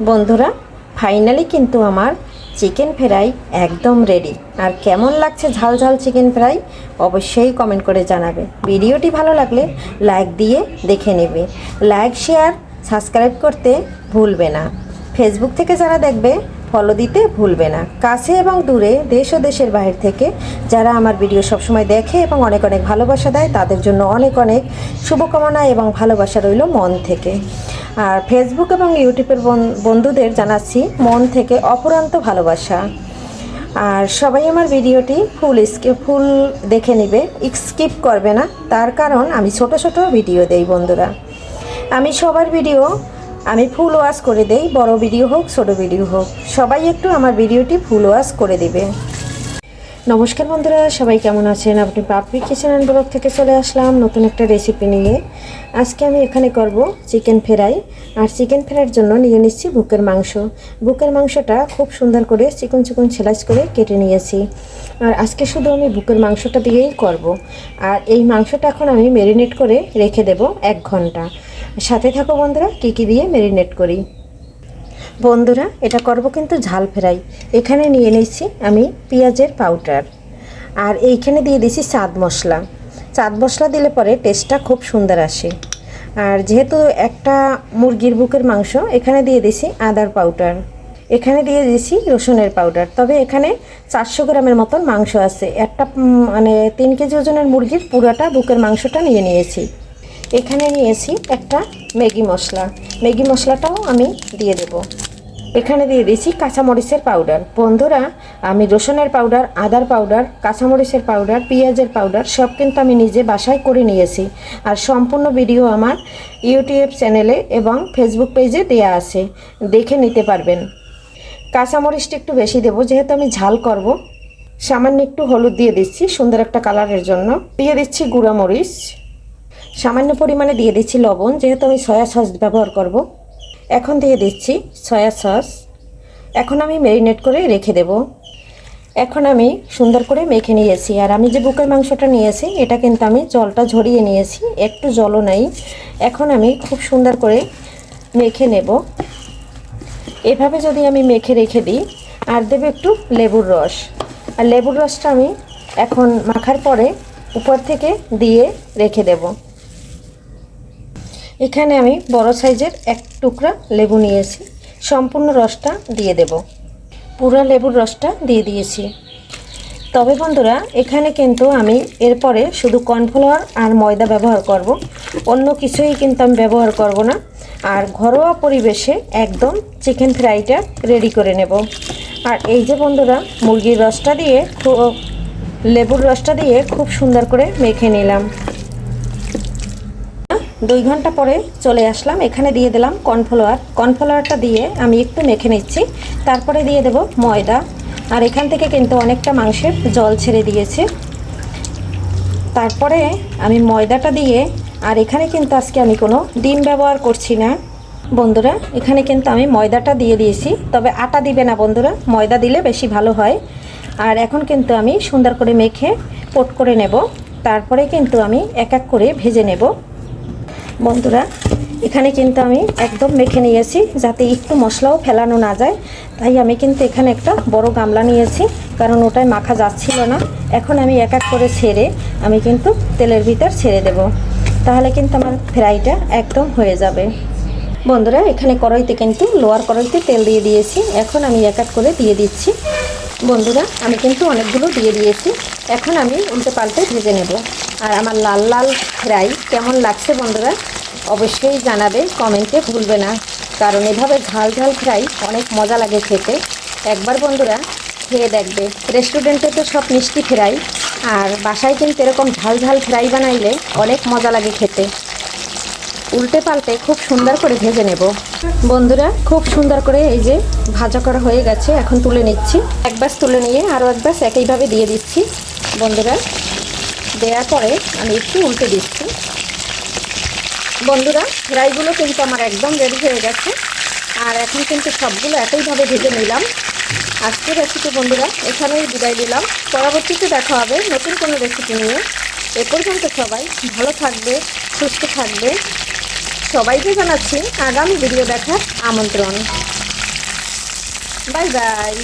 বন্ধুরা ফাইনালি কিন্তু আমার চিকেন ফ্রাই একদম রেডি আর কেমন লাগছে ঝাল ঝাল চিকেন ফ্রাই অবশ্যই কমেন্ট করে জানাবে। ভিডিওটি ভালো লাগলে লাইক দিয়ে দেখে নেবে। লাইক শেয়ার সাবস্ক্রাইব করতে ভুলবে না। ফেসবুক থেকে যারা দেখবে ফলো দিতে ভুলবে না। কাছে এবং দূরে দেশ ও দেশের বাইরে থেকে যারা আমার ভিডিও সবসময় দেখে এবং অনেক অনেক ভালোবাসা দেয়, তাদের জন্য অনেক অনেক শুভকামনা এবং ভালোবাসা রইল মন থেকে। আর ফেসবুক এবং ইউটিউবের বন- বন্ধুদের জানাচ্ছি মন থেকে অপরান্ত ভালোবাসা। আর সবাই আমার ভিডিওটি ফুল ফুল দেখে নেবে, স্কিপ করবে না। তার কারণ আমি ছোট ছোট ভিডিও দেই বন্ধুরা। আমি সবার ভিডিও আমি ফুল ওয়াশ করে দেই, বড় ভিডিও হোক, ছোট ভিডিও হোক। সবাই একটু আমার ভিডিওটি ফুল ওয়াশ করে দেবে। নমস্কার বন্ধুরা, সবাই কেমন আছেন? আপনি পাপড়ি কিচেন অ্যান্ড ব্লগ থেকে চলে আসলাম নতুন একটা রেসিপি নিয়ে। আজকে আমি এখানে করব চিকেন ফ্রাই, আর চিকেন ফ্রাইয়ের জন্য নিয়ে নিচ্ছি বুকের মাংস। বুকের মাংসটা খুব সুন্দর করে চিকন চিকন ছেলাইস করে কেটে নিয়েছি। আর আজকে শুধু আমি বুকের মাংসটা দিয়েই করব। আর এই মাংসটা এখন আমি ম্যারিনেট করে রেখে দেব এক ঘণ্টা। সাথে থাকো বন্ধুরা, কী কী দিয়ে ম্যারিনেট করি? বন্ধুরা, এটা করব কিন্তু ঝাল ফ্রাই। এখানে নিয়ে নিচ্ছি আমি পেঁয়াজের পাউডার। আর এইখানে দিয়ে দিচ্ছি চাঁদ মশলা। চাঁদ মশলা দিলে পরে টেস্টটা খুব সুন্দর আসে। আর যেহেতু একটা মুরগির বুকের মাংস, এখানে দিয়ে দিছি আদার পাউডার। এখানে দিয়ে দিয়েছি রসুনের পাউডার। তবে এখানে চারশো গ্রামের মতন মাংস আছে। একটা মানে তিন কেজি ওজনের মুরগির পুরাটা বুকের মাংসটা নিয়ে নিয়েছি। এখানে নিয়েছি একটা ম্যাগি মশলা। ম্যাগি মশলাটাও আমি দিয়ে দেব। এখানে দিয়ে দিয়েছি কাঁচামরিচের পাউডার। বন্ধুরা, আমি রসুনের পাউডার, আদার পাউডার, কাঁচামরিচের পাউডার, পেঁয়াজের পাউডার সব কিন্তু আমি নিজে বাসায় করে নিয়েছি। আর সম্পূর্ণ ভিডিও আমার ইউটিউব চ্যানেলে এবং ফেসবুক পেজে দেয়া আছে। দেখে নিতে পারবেন। কাঁচামরিচটা একটু বেশি দেবো, যেহেতু আমি ঝাল করব। সামান্য একটু হলুদ দিয়ে দিচ্ছি, সুন্দর একটা কালারের জন্য। দিয়ে দিচ্ছি গুঁড়া মরিচ সামান্য পরিমাণে দিয়ে দিচ্ছি লবণ, যেহেতু আমি সয়া সস ব্যবহার করব। এখন দিয়ে দিচ্ছি সয়া সস। এখন আমি ম্যারিনেট করে রেখে দেব। এখন আমি সুন্দর করে মেখে নিয়েছি। আর আমি যে বুকের মাংসটা নিয়েছি, এটা কিন্তু আমি জলটা ঝরিয়ে নিয়েছি, একটু জলও নেই। এখন আমি খুব সুন্দর করে মেখে নেব। এভাবে যদি আমি মেখে রেখে দিই, আর দেবো একটু লেবুর রস। আর লেবুর রসটা আমি এখন মাখার পরে উপর থেকে দিয়ে রেখে দেব। এখানে আমি বড় সাইজের এক টুকরা লেবু নিয়েছি। সম্পূর্ণ রসটা দিয়ে দেব। পুরো লেবুর রসটা দিয়ে দিয়েছি। তবে বন্ধুরা, এখানে কিন্তু আমি এরপরে শুধু কর্নফ্লাওয়ার আর ময়দা ব্যবহার করব। অন্য কিছুই কিন্তু আমি ব্যবহার করব না। আর ঘরোয়া পরিবেশে একদম চিকেন ফ্রাইটা রেডি করে নেব। আর এই যে বন্ধুরা, মুরগির রসটা দিয়ে খুব লেবুর রসটা দিয়ে খুব সুন্দর করে মেখে নিলাম। দুই ঘণ্টা পরে চলে আসলাম। এখানে দিয়ে দিলাম কর্নফ্লাওয়ার। কর্নফ্লাওয়ারটা দিয়ে আমি একটু মেখে নিচ্ছি। তারপরে দিয়ে দেব ময়দা। আর এখান থেকে কিন্তু অনেকটা মাংসের জল ছেড়ে দিয়েছে। তারপরে আমি ময়দাটা দিয়ে, আর এখানে কিন্তু আজকে আমি কোনো ডিম ব্যবহার করছি না, বন্ধুরা। এখানে কিন্তু আমি ময়দাটা দিয়ে দিয়েছি। তবে আটা দিবে না, বন্ধুরা। ময়দা দিলে বেশি ভালো হয়। আর এখন কিন্তু আমি সুন্দর করে মেখে, পোট করে নেব। তারপরে কিন্তু আমি এক এক করে ভেজে নেব। বন্ধুরা, এখানে কিন্তু আমি একদম মেখে নিয়েছি যাতে একটু মশলাও ফেলানো না যায়। তাই আমি কিন্তু এখানে একটা বড় গামলা নিয়েছি, কারণ ওটায় মাখা যাচ্ছিল না। এখন আমি এক এক করে ছেড়ে আমি কিন্তু তেলের ভিতর ছেড়ে দেব। তাহলে কিন্তু আমার ফ্রাইটা একদম হয়ে যাবে। বন্ধুরা, এখানে কড়াইতে কিন্তু লোয়ার কড়াইতে তেল দিয়ে দিয়েছি। এখন আমি এক এক করে দিয়ে দিচ্ছি। বন্ধুরা, আমি কিন্তু অনেকগুলো দিয়ে দিয়েছি। এখন আমি উল্টে পাল্টে ভেজে নেব। আর আমার লাল লাল ফ্রাই কেমন লাগছে বন্ধুরা অবশ্যই জানাবে, কমেন্টে ভুলবে না। কারণ এভাবে ঝাল ঝাল ফ্রাই অনেক মজা লাগে খেতে। একবার বন্ধুরা খেয়ে দেখবে। রেস্টুরেন্টে তো সব মিষ্টি ফ্রাই, আর বাসায় কিন্তু এরকম ঝাল ঝাল ফ্রাই বানাইলে অনেক মজা লাগে খেতে। উল্টে পাল্টে খুব সুন্দর করে ভেজে নেব। বন্ধুরা, খুব সুন্দর করে এই যে ভাজা করা হয়ে গেছে, এখন তুলে নিচ্ছি। এক ব্যাস তুলে নিয়ে আরও এক ব্যাস একইভাবে দিয়ে দিচ্ছি। বন্ধুরা দেওয়ার পরে আমি একটু উল্টে দিচ্ছি। বন্ধুরা ফ্রাইগুলো কিন্তু আমার একদম রেডি হয়ে গেছে। আর এখন কিন্তু সবগুলো একইভাবে ভেজে নিলাম। আজকের রেসিপি বন্ধুরা, এখানেই বিদায় দিলাম পরবর্তীতে দেখা হবে নতুন কোনো রেসিপি নিয়ে। এ পর্যন্ত সবাই ভালো থাকবে, সুস্থ থাকবে। সবাইকে জানাচ্ছি আগামী ভিডিও দেখার আমন্ত্রণ। Bye bye